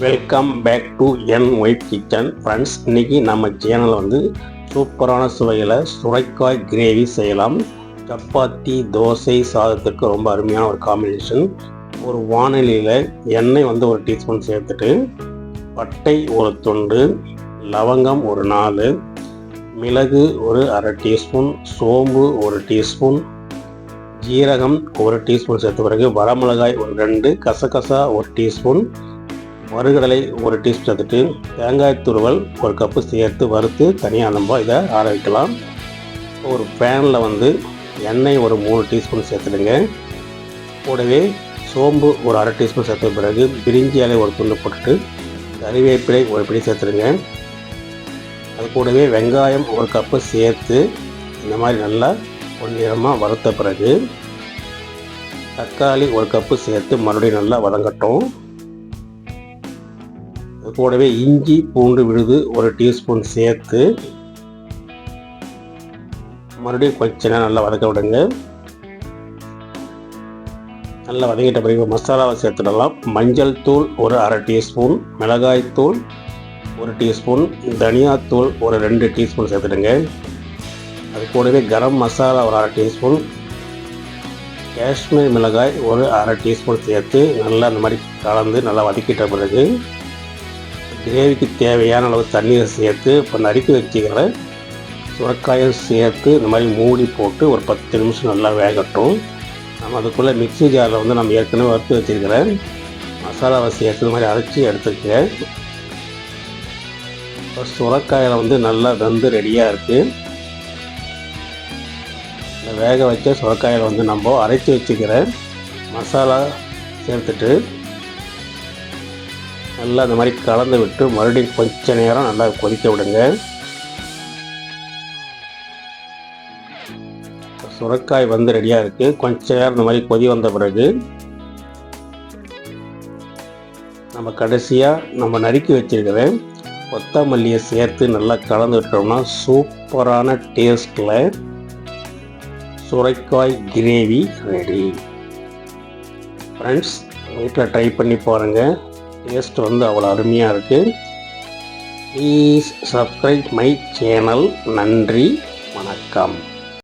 Welcome back to என் white kitchen friends இன்னைக்கு நம்ம சேனலில் வந்து சூப்பரான சுவையில் சுரைக்காய் கிரேவி செய்யலாம். சப்பாத்தி தோசை சாதத்துக்கு ரொம்ப அருமையான ஒரு காம்பினேஷன் ஒரு வானிலையில் எண்ணெய் வந்து ஒரு டீஸ்பூன் சேர்த்துட்டு பட்டை ஒரு துண்டு லவங்கம் ஒரு நாலு மிளகு ஒரு அரை டீஸ்பூன் சோம்பு ஒரு டீஸ்பூன் ஜீரகம் ஒரு டீஸ்பூன் சேர்த்த பிறகு வரமிளகாய் ஒரு ரெண்டு கசகசா ஒரு டீஸ்பூன் வறுகடலை ஒரு டீஸ்பூன் எடுத்துட்டு தேங்காய் துருவல் ஒரு கப்பு சேர்த்து வறுத்து தனியாக நம்ம இதை ஆற வைக்கலாம். ஒரு பேனில் வந்து எண்ணெய் ஒரு மூணு டீஸ்பூன் சேர்த்துடுங்க. கூடவே சோம்பு ஒரு அரை டீஸ்பூன் சேர்த்த பிறகு பிரிஞ்சி இலை ஒரு துண்டு போட்டுட்டு கறிவேப்பிலை ஒரு பிடி சேர்த்துடுங்க. அது கூடவே வெங்காயம் ஒரு கப்பு சேர்த்து இந்த மாதிரி நல்லா பொன்னிறமாக வறுத்த பிறகு தக்காளி ஒரு கப்பு சேர்த்து மறுபடியும் நல்லா வதங்கட்டும். கூடவே இஞ்சி பூண்டு விழுது ஒரு டீஸ்பூன் சேர்த்து மறுபடியும் கொஞ்ச நேரம் நல்லா வதக்க விடுங்க. நல்லா வதங்கிட்ட பிறகு மசாலாவை சேர்த்துடலாம். மஞ்சள் தூள் ஒரு அரை டீஸ்பூன் மிளகாய் தூள் ஒரு டீஸ்பூன் தனியாத்தூள் ஒரு ரெண்டு டீஸ்பூன் சேர்த்துடுங்க. அது கூடவே கரம் மசாலா ஒரு அரை டீஸ்பூன் காஷ்மீர் மிளகாய் ஒரு அரை டீஸ்பூன் சேர்த்து நல்லா அந்த மாதிரி கலந்து நல்லா வதக்கிட்ட பிறகு கிரேவிக்கு தேவையான அளவு தண்ணீரை சேர்த்து இப்போ நறுக்கி வச்சுக்கிற சுரக்காயை சேர்த்து இந்த மாதிரி மூடி போட்டு ஒரு பத்து நிமிஷம் நல்லா வேகட்டும். நம்ம அதுக்குள்ளே மிக்ஸி ஜாரில் வந்து நம்ம ஏற்கனவே வறுத்து வச்சுருக்கிறேன் மசாலாவை சேர்த்து இந்த மாதிரி அரைச்சி எடுத்துருக்கேன். இப்போ சுரக்காயில் வந்து நல்லா வெந்து ரெடியாக இருக்குது இந்த வேக வச்ச சுரக்காயில் வந்து நம்ம அரைச்சி வச்சுக்கிற மசாலா சேர்த்துட்டு நல்லா இந்த மாதிரி கலந்து விட்டு மறுபடியும் கொஞ்ச நேரம் நல்லா கொதிக்க விடுங்க. சுரக்காய் வந்து ரெடியாக இருக்குது கொஞ்ச நேரம் இந்த மாதிரி கொதி வந்த பிறகு நம்ம கடைசியாக நம்ம நறுக்கி வச்சிருக்கிற கொத்தமல்லியை சேர்த்து நல்லா கலந்து விட்டோம்னா சூப்பரான டேஸ்ட்டில் சுரைக்காய் கிரேவி ரெடி ஃப்ரெண்ட்ஸ் வீட்டில் ட்ரை பண்ணி பாருங்கள் டேஸ்ட் வந்து அவ்வளோ அருமையாக இருக்குது ப்ளீஸ் சப்ஸ்கிரைப் மை சேனல் நன்றி. வணக்கம்.